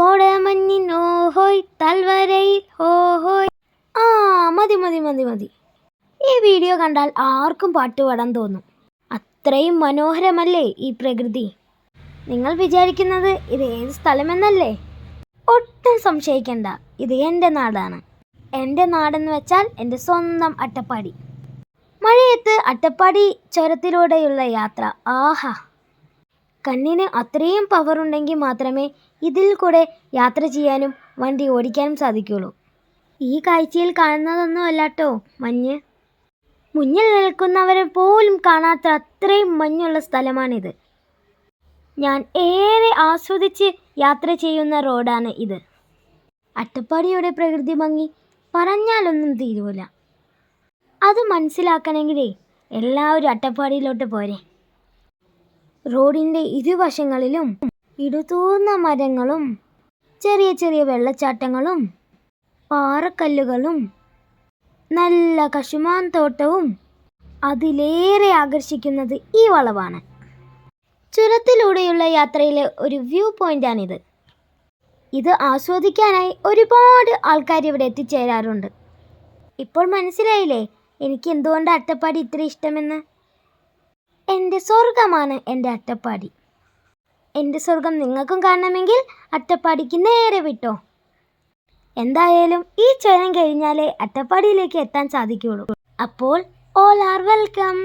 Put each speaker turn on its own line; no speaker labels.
കോടമഞ്ഞിൻ തൽവരയിൽ ഓഹോയ് ആ മതി മതി മതി മതി. ഈ വീഡിയോ കണ്ടാൽ ആർക്കും പാട്ട് പാടാൻ തോന്നും. അത്രയും മനോഹരമല്ലേ ഈ പ്രകൃതി? നിങ്ങൾ വിചാരിക്കുന്നത് ഇത് ഏത് സ്ഥലമെന്നല്ലേ? ഒട്ടും സംശയിക്കണ്ട. ഇത് എന്റെ നാടാണ്. എന്റെ നാടെന്ന് വെച്ചാൽ എന്റെ സ്വന്തം അട്ടപ്പാടി. മഴയത്ത് അട്ടപ്പാടി ചുരത്തിലൂടെയുള്ള യാത്ര. ആഹാ. കണ്ണിന് അത്രയും പവർ ഉണ്ടെങ്കിൽ മാത്രമേ ഇതിൽ കൂടെ യാത്ര ചെയ്യാനും വണ്ടി ഓടിക്കാനും സാധിക്കുള്ളൂ ഈ കാഴ്ചയിൽ കാണുന്നതൊന്നും അല്ലാട്ടോ മഞ്ഞ്. മുന്നിൽ നിൽക്കുന്നവരെ പോലും കാണാത്ത അത്രയും മഞ്ഞുള്ള സ്ഥലമാണിത്. ഞാൻ ഏറെ ആസ്വദിച്ച് യാത്ര ചെയ്യുന്ന റോഡാണ് ഇത്. അട്ടപ്പാടിയുടെ പ്രകൃതി ഭംഗി പറഞ്ഞാലൊന്നും തീരൂല. അത് മനസ്സിലാക്കണമെങ്കിലേ എല്ലാവരും അട്ടപ്പാടിയിലോട്ട് പോരെ. റോഡിന്റെ ഇരുവശങ്ങളിലും ഇടുതൂർന്ന മരങ്ങളും ചെറിയ ചെറിയ വെള്ളച്ചാട്ടങ്ങളും പാറക്കല്ലുകളും നല്ല കശുമാൻ തോട്ടവും അതിലേറെ ആകർഷിക്കുന്നത് ഈ വളവാണ്. ചുരത്തിലൂടെയുള്ള യാത്രയിലെ ഒരു വ്യൂ പോയിന്റാണിത് ഇത് ആസ്വദിക്കാനായി ഒരുപാട് ആൾക്കാർ ഇവിടെ എത്തിച്ചേരാറുണ്ട്. ഇപ്പോൾ മനസ്സിലായില്ലേ? എനിക്ക് എന്തുകൊണ്ട് അട്ടപ്പാടി ഇത്ര ഇഷ്ടമെന്ന്? എന്റെ സ്വർഗമാണ് എന്റെ അട്ടപ്പാടി. എന്റെ സ്വർഗം നിങ്ങൾക്കും കാണണമെങ്കിൽ അട്ടപ്പാടിക്ക് നേരെ വിട്ടോ. എന്തായാലും ഈ ചുരം കഴിഞ്ഞാലേ അട്ടപ്പാടിയിലേക്ക് എത്താൻ സാധിക്കുകയുള്ളൂ. അപ്പോൾ ഓൾ ആർ വെൽക്കം